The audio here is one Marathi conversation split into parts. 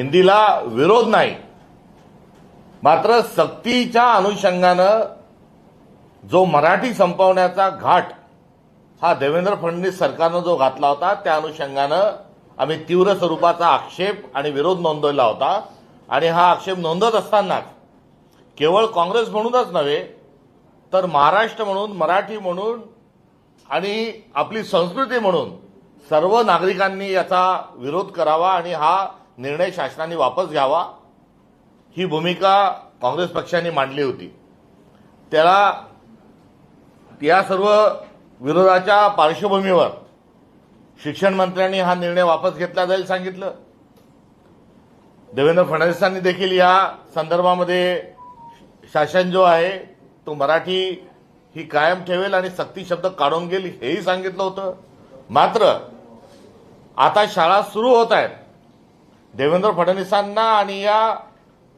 हिंदीला विरोध नाही. मात्र सक्तीच्या अनुषंगानं जो मराठी संपवण्याचा घाट हा देवेंद्र फडणवीस सरकारनं जो घातला होता त्या अनुषंगानं आम्ही तीव्र स्वरूपाचा आक्षेप आणि विरोध नोंदवला होता. आणि हा आक्षेप नोंदत असतानाच केवळ काँग्रेस म्हणूनच नव्हे तर महाराष्ट्र म्हणून मराठी म्हणून आणि आपली संस्कृती म्हणून सर्व नागरिकांनी याचा विरोध करावा आणि हा निर्णय शासनाने वापस घ्यावा ही भूमिका काँग्रेस पक्षाने मांडली होती. त्याला या सर्व विरोधाच्या पार्श्वभूमीवर शिक्षण मंत्र्यांनी हा निर्णय वापस घेतला जाईल सांगितलं. देवेंद्र फडणवीसांनी देखील या संदर्भामध्ये शासन जो आहे तो मराठी ही कायम ठेवेल आणि सक्ती शब्द काढून घेईल हेही सांगितलं होतं. मात्र आता शाळा सुरू होत आहेत. देवेंद्र फडणवीसांना आणि या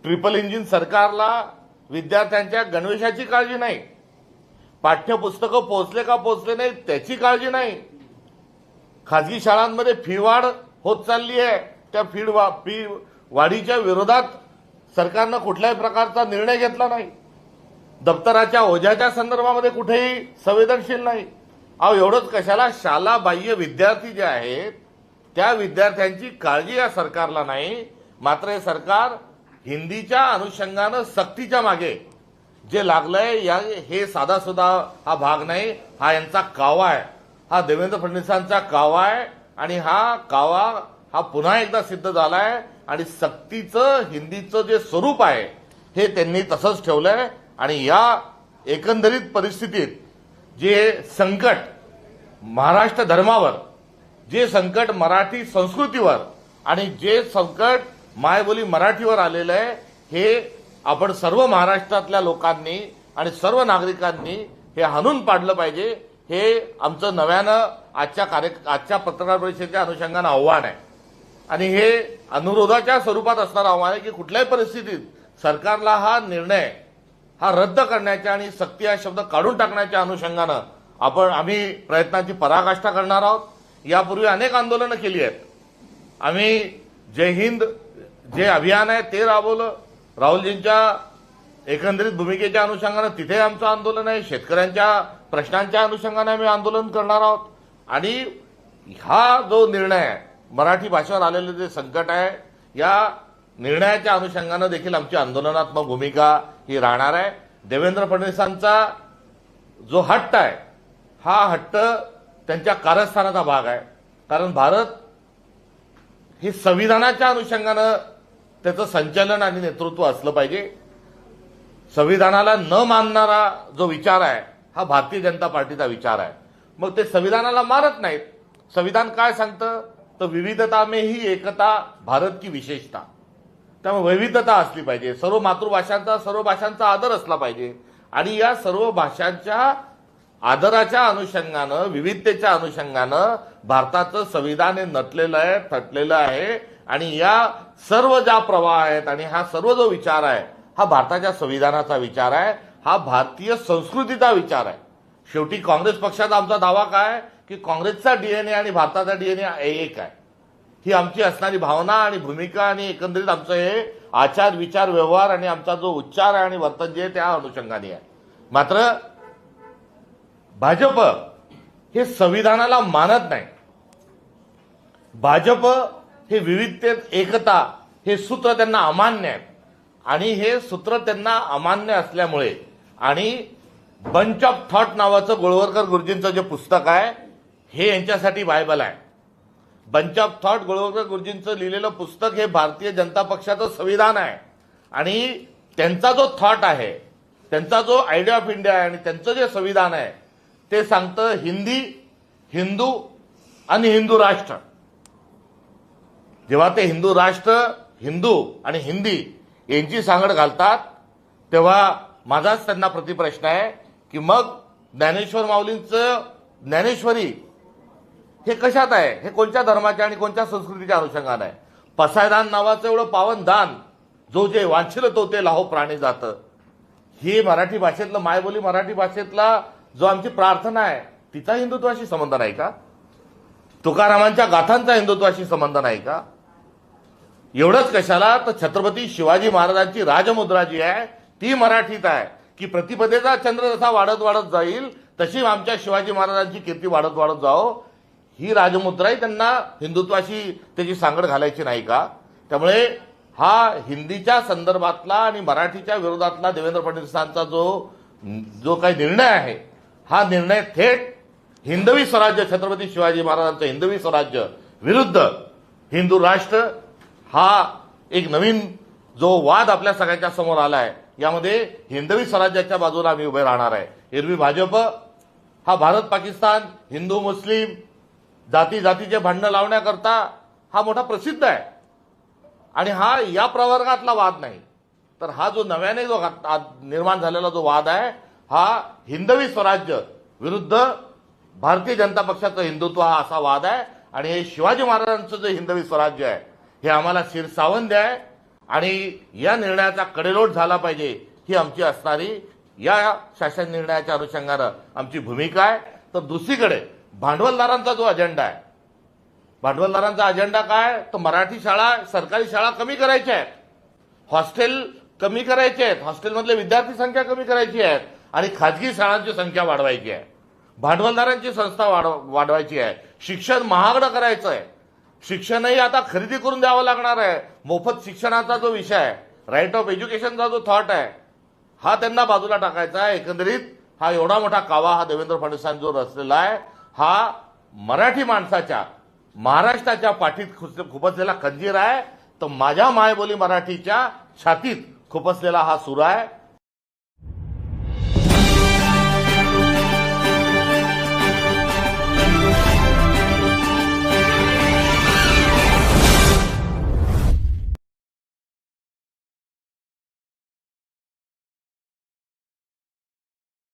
ट्रिपल इंजिन सरकारला विद्यार्थ्यांच्या गणवेशाची काळजी नाही. पाठ्यपुस्तकं पोहोचले का पोचले नाही त्याची काळजी नाही. खाजगी शाळांमध्ये फी वाढ होत चालली आहे. त्या फी वा फी वाढीच्या विरोधात सरकारनं कुठल्याही प्रकारचा निर्णय घेतला नाही. दप्तराच्या ओझ्याच्या संदर्भामध्ये कुठेही संवेदनशील नाही. अहो एवढंच कशाला? शाला बाह्य विद्यार्थी जे आहेत त्या विद्यार्थ्यांची काळजी या सरकारला नाही. मात्र हे सरकार हिंदीच्या अनुषंगानं सक्तीच्या मागे जे लागलंय या हे साधा सुद्धा हा भाग नाही. हा यांचा कावा आहे. हा देवेंद्र फडणवीसांचा कावा आहे आणि हा कावा हा पुन्हा एकदा सिद्ध झालाय आणि सक्तीचं हिंदीचं जे स्वरूप आहे हे त्यांनी तसंच ठेवलंय आणि या एकंदरीत परिस्थितीत जे संकट महाराष्ट्र धर्मावर जे संकट मराठी संस्कृतीवर आणि जे संकट मायबोली मराठीवर आलेलं आहे हे आपण सर्व महाराष्ट्रातल्या लोकांनी आणि सर्व नागरिकांनी हे हाणून पाडलं पाहिजे. हे आमचं नव्यानं आजच्या कार्य आजच्या पत्रकार परिषदेच्या अनुषंगानं आव्हान आहे. आणि हे अनुरोधाच्या स्वरूपात असणारं आव्हान आहे की कुठल्याही परिस्थितीत सरकारला हा निर्णय हा रद्द करण्याच्या आणि सक्ती हा शब्द काढून टाकण्याच्या अनुषंगानं आपण आम्ही प्रयत्नाची पराकाष्ठा करणार आहोत. यापूर्वी अनेक आंदोलनं केली आहेत. आम्ही जय हिंद जे अभियान आहे ते राबवलं. राहुलजींच्या एकंदरीत भूमिकेच्या अनुषंगानं तिथे आमचं आंदोलन आहे. शेतकऱ्यांच्या प्रश्नांच्या अनुषंगाने आम्ही आंदोलन करणार आहोत. आणि हा जो निर्णय आहे मराठी भाषेवर आलेलं जे संकट आहे या निर्णयाच्या अनुषंगानं देखील आमची आंदोलनात्मक भूमिका ही राहणार आहे. देवेंद्र फडणवीसांचा जो हट्ट आहे हा हट्ट त्यांच्या कारस्थानाचा भाग आहे. कारण भारत हे संविधानाच्या अनुषंगानं त्याचं संचालन आणि नेतृत्व असलं पाहिजे. संविधानाला न मानणारा जो विचार आहे हा भारतीय जनता पार्टीचा विचार आहे. मग ते संविधानाला मानत नाहीत. संविधान काय सांगतं? तर विविधता में ही एकता भारत की विशेषता. त्यामुळे विविधता असली पाहिजे. सर्व मातृभाषांचा सर्व भाषांचा आदर असला पाहिजे. आणि या सर्व भाषांच्या आदराच्या अनुषंगानं विविधतेच्या अनुषंगानं भारताचं संविधान हे नटलेलं आहे थटलेलं आहे. आणि या सर्व ज्या प्रवाह आहेत आणि हा सर्व जो विचार आहे हा भारताच्या संविधानाचा विचार आहे हा भारतीय संस्कृतीचा विचार आहे. शेवटी काँग्रेस पक्षाचा आमचा दावा काय? की काँग्रेसचा डीएनए आणि भारताचा डीएनए एक आहे. ही आमची असणारी भावना आणि भूमिका आणि एकंदरीत आमचं हे आचार विचार व्यवहार आणि आमचा जो उच्चार आहे आणि वर्तन जे आहे त्या अनुषंगाने आहे. मात्र भाजप हे संविधानाला मानत नाही. भाजप हे विविधतेत एकता हे सूत्र त्यांना अमान्य आहे आणि हे सूत्र त्यांना अमान्य असल्यामुळे आणि बंच ऑफ थॉट नावाचं गोळवरकर गुरुजींचं जे पुस्तक आहे हे यांच्यासाठी बायबल आहे. बंच ऑफ थॉट गोळवळकर गुरुजींचं लिहिलेलं पुस्तक हे भारतीय जनता पक्षाचं संविधान आहे. आणि त्यांचा जो थॉट आहे त्यांचा जो आयडिया ऑफ इंडिया आहे आणि त्यांचं जे संविधान आहे ते सांगतं हिंदी हिंदू आणि हिंदू राष्ट्र. जेव्हा ते हिंदू राष्ट्र हिंदू आणि हिंदी यांची सांगड घालतात तेव्हा माझाच त्यांना प्रतिप्रश्न आहे की मग ज्ञानेश्वर माऊलींचं ज्ञानेश्वरी हे कशात आहे? हे कोणत्या धर्माच्या आणि कोणत्या संस्कृतीच्या अनुषंगानं आहे? पसायदान नावाचं एवढं पावन दान जो जे वांछिल तो ते लाहो प्राणी जातं. ही मराठी भाषेतलं मायबोली मराठी भाषेतला जो आमची प्रार्थना आहे तिचा हिंदुत्वाशी संबंध नाही का? तुकारामांच्या गाथांचा हिंदुत्वाशी संबंध नाही का? एवढंच कशाला? तर छत्रपती शिवाजी महाराजांची राजमुद्रा जी आहे ती मराठीत आहे. की प्रतिपदेचा चंद्र जसा वाढत वाढत जाईल तशी आमच्या शिवाजी महाराजांची कीर्ती वाढत वाढत जाओ ही राजमुद्राही त्यांना हिंदुत्वाशी त्याची सांगड घालायची नाही का? त्यामुळे हा हिंदीच्या संदर्भातला आणि मराठीच्या विरोधातला देवेंद्र फडणवीसांचा जो जो काही निर्णय आहे हा निर्णय थेट हिंदवी स्वराज्य छत्रपती शिवाजी महाराजांचं हिंदवी स्वराज्य विरुद्ध हिंदू राष्ट्र हा एक नवीन जो वाद आपल्या सगळ्यांच्या समोर आलाय यामध्ये हिंदवी स्वराज्याच्या बाजूला आम्ही उभे राहणार आहे. एरवी भाजप हा भारत पाकिस्तान हिंदू मुस्लिम जाती जातीचे भांडणं लावण्याकरता हा मोठा प्रसिद्ध आहे. आणि हा या प्रवर्गातला वाद नाही. तर हा जो नव्याने जो घात- आ- निर्माण झालेला जो वाद आहे हा हिंदवी स्वराज्य विरुद्ध भारतीय जनता पक्षाचं हिंदुत्व हा असा वाद आहे. आणि हे शिवाजी महाराजांचं जे हिंदवी स्वराज्य आहे हे आम्हाला शिरसावंद आहे आणि या निर्णयाचा कडेलोट झाला पाहिजे ही आमची असणारी या शासन निर्णयाच्या अनुषंगानं आमची भूमिका आहे. तर दुसरीकडे भांडवलदारांचा जो अजेंडा आहे भांडवलदारांचा अजेंडा काय? तर मराठी शाळा सरकारी शाळा कमी करायच्या आहेत. हॉस्टेल कमी करायचे आहेत. हॉस्टेलमधले विद्यार्थी संख्या कमी करायची आहे आणि खाजगी शाळांची संख्या वाढवायची आहे. भांडवलदारांची संस्था वाढवायची आहे. शिक्षण महागडं करायचं आहे शिक्षणही आता खरेदी करून द्यावं लागणार आहे. मोफत शिक्षणाचा जो विषय आहे राईट ऑफ एज्युकेशनचा जो थॉट आहे हा त्यांना बाजूला टाकायचा आहे. एकंदरीत हा एवढा मोठा कावा हा देवेंद्र फडणवीसांनी जो रचलेला आहे हा मराठी माणसाच्या महाराष्ट्राच्या पाठीत खुस- खुपसलेला खंजीर आहे. तर माझ्या मायबोली मराठीच्या छातीत खुपसलेला हा सूर आहे.